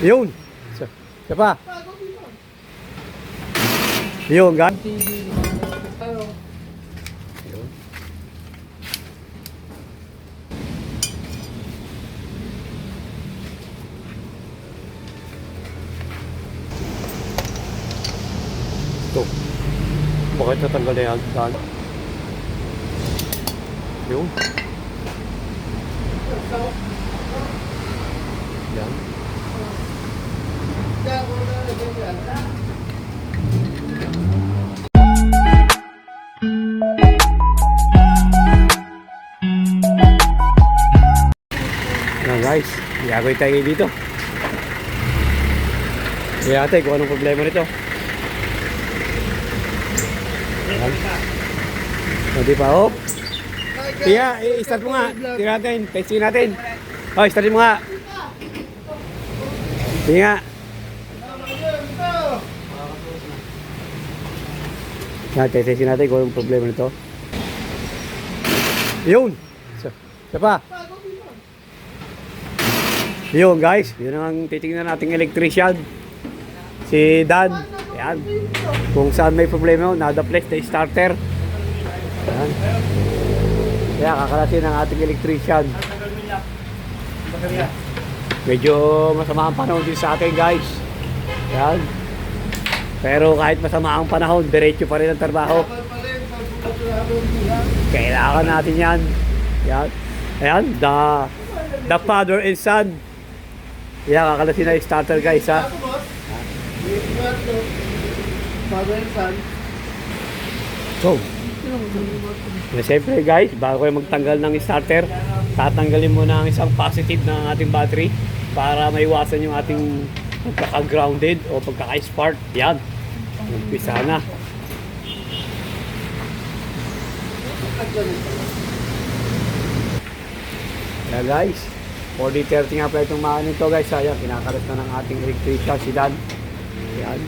Yun. Isa, isa pa. Yun. Yun. Ito. Bakit natanggal na yan? Saan? Yun. Yan iyagoy tayo dito. Kaya ate, kung anong problema nito. Hindi pa, oh. Tiya, i-start mo nga. Tingnan natin, testing natin. Oh, start mo nga. Sige nga. Yan, testing natin kung anong problema nito. Yun. Isa pa. Yun guys, yun ang titingnan nating electrician. Si Dan. Yan. Kung saan may problema, nada place na starter. Yan. Kaya kakalasin ang ating electrician. Medyo masama ang panahon din sa atin guys. Yan. Pero kahit masama ang panahon, diretso pa rin ang trabaho. Kailangan natin yan. Yan. Ayan, the, the father and son. Yan, kakalasin na yung starter guys ha. So, na siyempre guys, bago kayo magtanggal ng starter, tatanggalin muna ang isang positive ng ating battery para maiwasan yung ating pagkaka-grounded o pagkaka-spark. Yan. Umpisa na. Kaya guys, 40-30 nga pala itong mga nito guys. Ayan, kinakalas na ng ating electrician si Dan. Yan.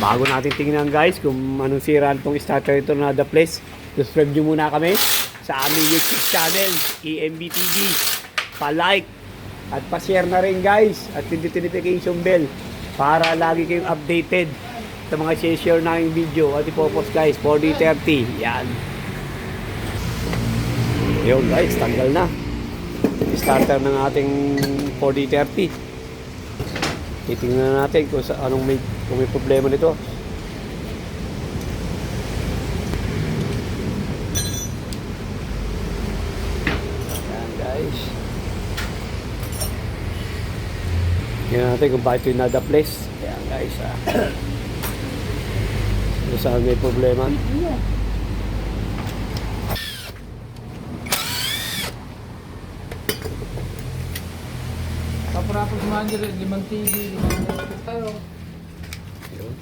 Bago natin tingnan guys kung anong sira itong starter ito na the place, subscribe nyo muna kami sa aming YouTube channel, EMB TV. Pa-like at pa-share na rin guys at pindutin notification bell para lagi kayong updated sa mga share namin video at ipopost guys 4030 yan yun guys tanggal na starter ng ating 4D30 titingnan natin kung sa anong may, kung may problema nito. Yan guys. Tingnan natin kung bakit yung nada place. Yan guys ah. kung saan may problema. Yeah. 500, limang TV, limang oh. tayo. Yun.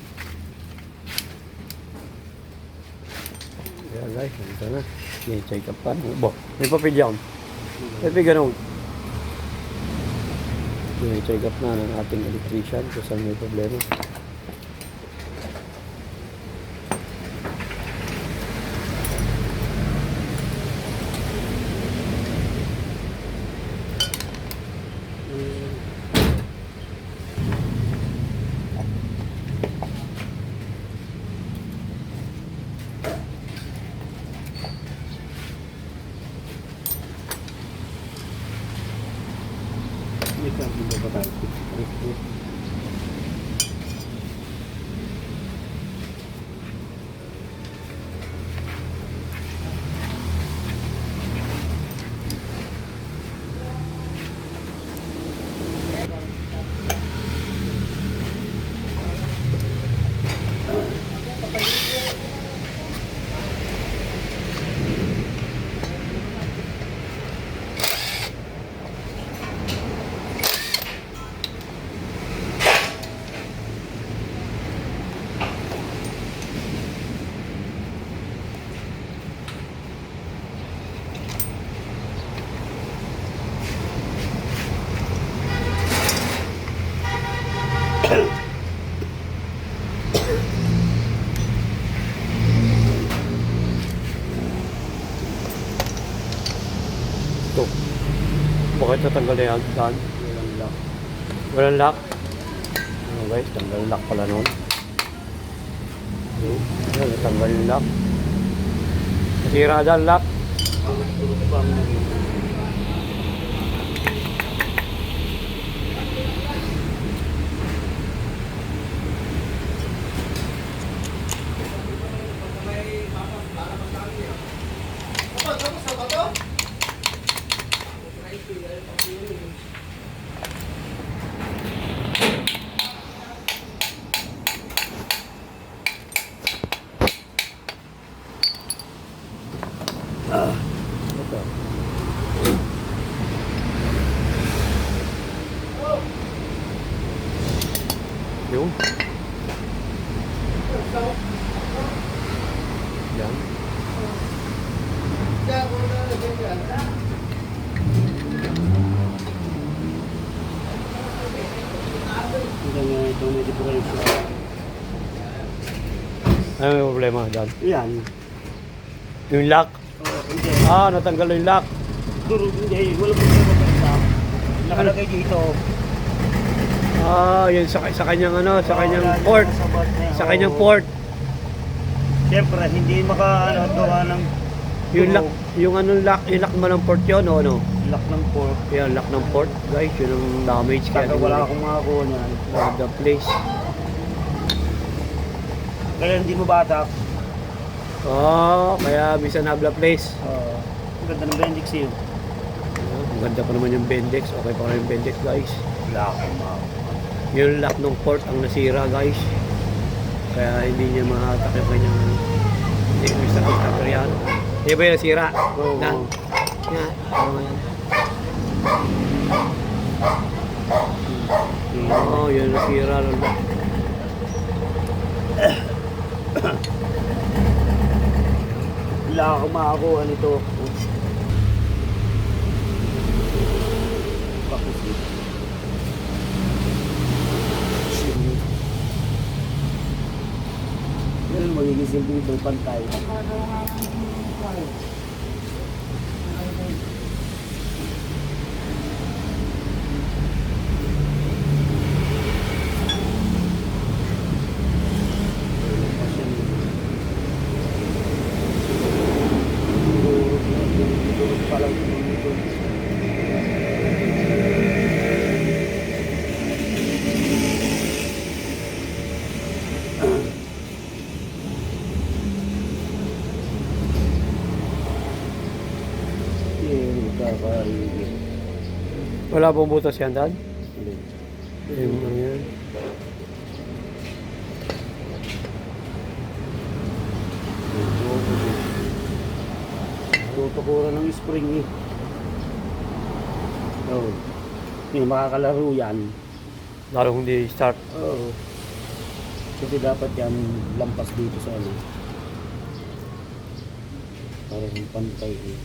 Yeah, guys, ito na. May check up pa. Bo, may papidyan. May ganun. May check up na ng ating electrician kung saan may problema. Bakit natanggal na yan? Saan? Yan lang. Walang lock. Ano guys, tanggal lock pala noon. Yun, Ayan, natanggal yung lock. Nasira dyan lock. Ito. Yan. Nga ito may difference. Ano yung problema dyan? Yan. Yung lock. Oh, hindi. Ah, natanggal yung lock. Hindi. Wala po sa Nakalagay dito. Ah, yun sa, sa kanyang ano, sa kanyang yan, port. Sa, bot na yan. Sa kanyang Oo. port. Siyempre, hindi maka ano, gawa ng Yung lock, yung anong lock, yung lock mo ng port yun, o ano? lock ng port. Yan, lock ng port. Guys, yun ang damage kaya. Kaya wala akong makakuha niyan. Love the place. Kaya hindi mo batak. Oh, kaya bisa nabla place. Uh, ang ganda ng Bendix yun. Ah, Ang ganda pa naman yung Bendex. Okay pa rin yung Bendex, guys. Wala akong makakuha. Yung lock ng port ang nasira, guys. Kaya hindi niya mahatak yung kanyang ano. Hindi ko isa kita yan. Hindi ba yung nasira? Oo. Yan. Yan. Oo, yan. Oo, oh, yun nasira. ng lock. Wala akong makakuha nito. Pakusi. Simple itong pantay. Wala pong butas yan, Dad? Yung ano yan. Tutukuran ng spring eh. Oo. Hindi makakalaro yan. Lalo kung di start. Oo. Kasi dapat yan lampas dito sa ano. Para yung pantay eh.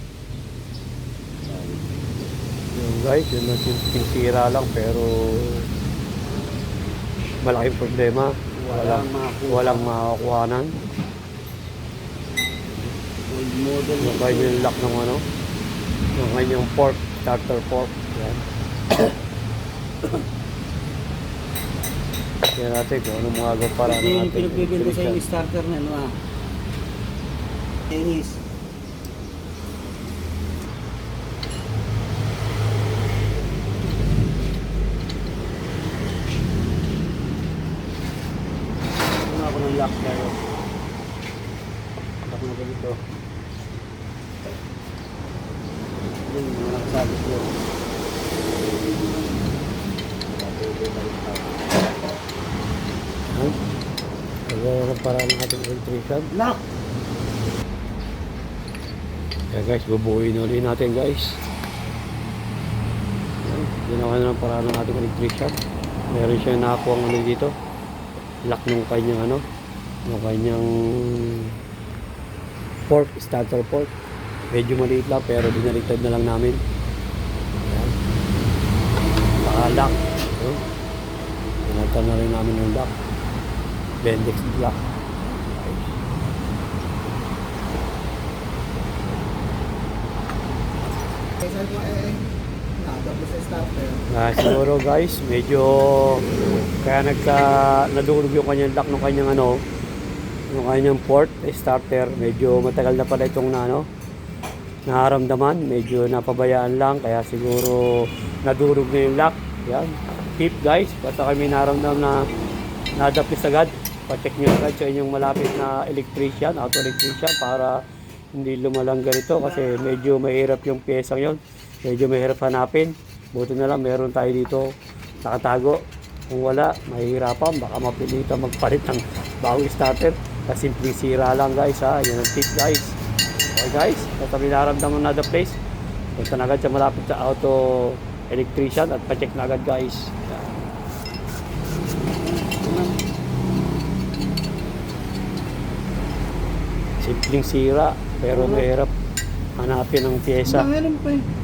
Sabi. Yung guys, yun ang simpleng sira lang pero malaking problema. Walang, Walang makakuha. walang makakuhanan. Old model. Yung kanyang lock ng ano, yung kanyang fork, starter fork. Yan. Tingnan natin kung anong mga para Ito yung natin. pinagbibinto sa yung starter na ano ah. Ano ako ng lock tayo. Lock na ganito. Yung mga nakasabi ko. Yan. Kaya ang para ng ating electrician. Lock! Kaya guys, bubuuin ulit natin guys. Ginawa na ng paraan ng ating electrician. Meron siya nakakuha ng ano dito. Lock ng kanyang ano. Ng kanyang fork, starter fork. Medyo maliit lang pero dinalitad na lang namin. Yan. Naka-lock. Yan. Pinalitan na rin namin yung lock. Bendix lock. Ah, siguro guys, medyo kaya nagka nadurog yung kanyang lock ng kanyang ano, yung kanyang port eh, starter, medyo matagal na pala itong na ano, naharamdaman, medyo napabayaan lang kaya siguro nadurog na yung lock. Yan. Tip guys, basta kami naramdam na nadapis agad, pa-check nyo agad sa inyong malapit na electrician, auto electrician para hindi lumalang ganito kasi medyo mahirap yung pyesang yon medyo mahirap hanapin. Buti na lang meron tayo dito nakatago. Kung wala mahihirapan. Baka mapilitan magpalit ng bagong starter. Kasi simpleng sira lang guys ha. Yan ang tip guys okay guys. Basta may naramdaman na the place. Punta na agad sa malapit sa auto electrician at pa-check na agad guys. Simpleng sira pero mahirap hanapin ang pyesa Meron pa eh.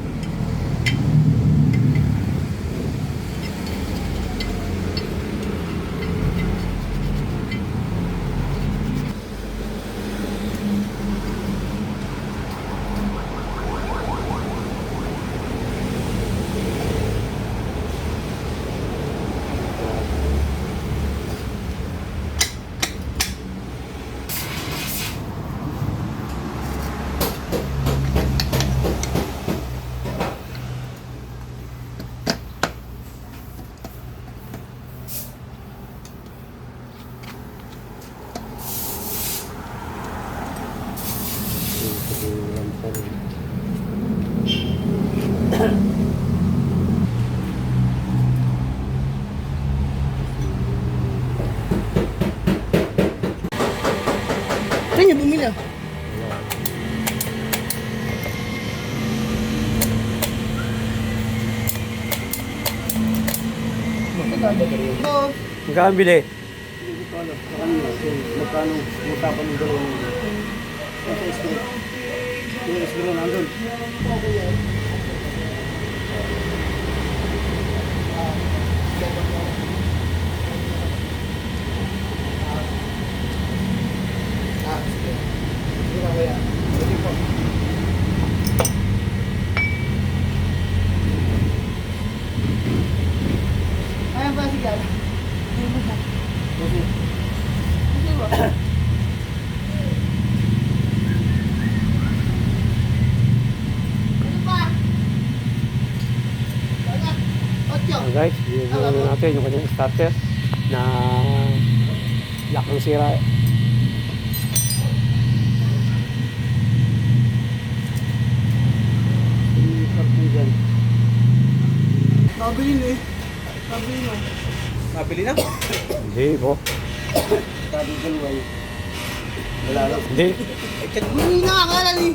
Saan niya bumili ah? Magkano bili? Hindi ko alam. Sa kanila, kung magkano Yung escrow nandun. ah, sige. Hindi na kaya. Hindi po. Ayan ba si Gala? Kasi Hindi ba? Ano pa? Wala. Otyo. Ah, guys, yung ano natin, yung kanyang starter na lock ng sira. Nabili na eh. Nabili na. Nabili na? Hindi po. Sabi dalawa eh. Wala lang. Hindi. Hindi na akala ni.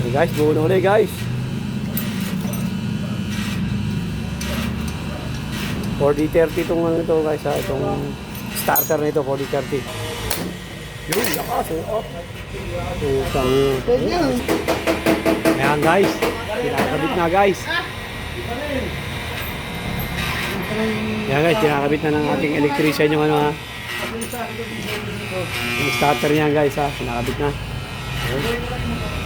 Okay, guys, buo na ulit guys. 4030 itong ano ito guys ha, itong starter nito 4030. Yun, lakas oh. Utang. Pwede yan. Ayan guys, kinakabit na guys. Ayan guys, kinakabit na ng ating electrician yung ano ha. Yung starter niya guys ha, kinakabit na. Pero wala ka nang sunod.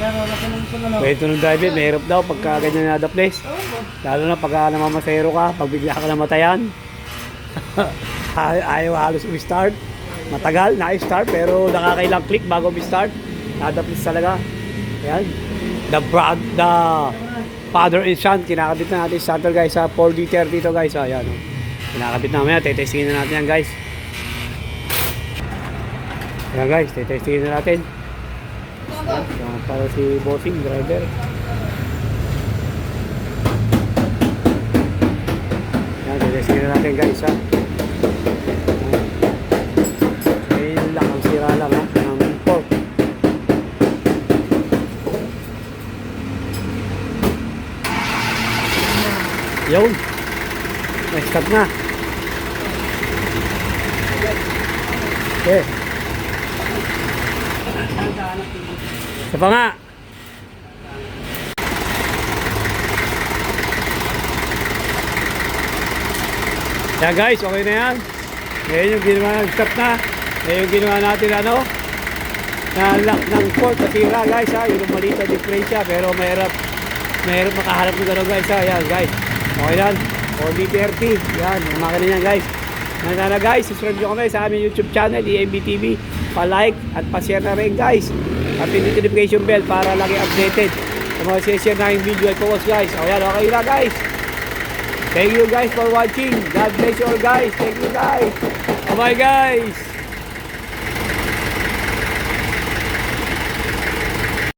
Kwento ng driver, mahirap daw pagka ganyan na the place. Lalo na pagka namamasero ka, pag bigla ka namatayan. Ay- Ayaw halos i-start. Matagal na i-start pero nakakailang click bago i-start. Nada please talaga. Ayan. The brad, the father and son, kinakabit na natin starter guys sa 4D30 to guys. Ayan. oh. Kinakabit namin yan, tetestingin na natin yan guys. Ayan guys, tetestingin na natin. Para si bossing driver. Yan, na natin guys ha. Ang sira lang ng pork. Yun. May stop na. Okay. Isa pa nga. Yan guys, okay na yan. Ngayon yung ginawa, stop na. Ngayon yung ginawa natin ano, na na lock ng port nasira guys ha. Yung maliit na diferensya pero mahirap mahirap makaharap ng gano'n guys ha. Yan guys. Okay yan. 4D30. Yan. Yung makina niyan guys. Yan sana guys. Subscribe nyo kami sa aming YouTube channel EMB TV. Pa-like at pa-share na rin guys. At notification bell para lagi updated sa mga session na yung video post guys. O yan. Okay na guys. Thank you guys for watching. God bless you all guys. Thank you guys. Bye-bye guys.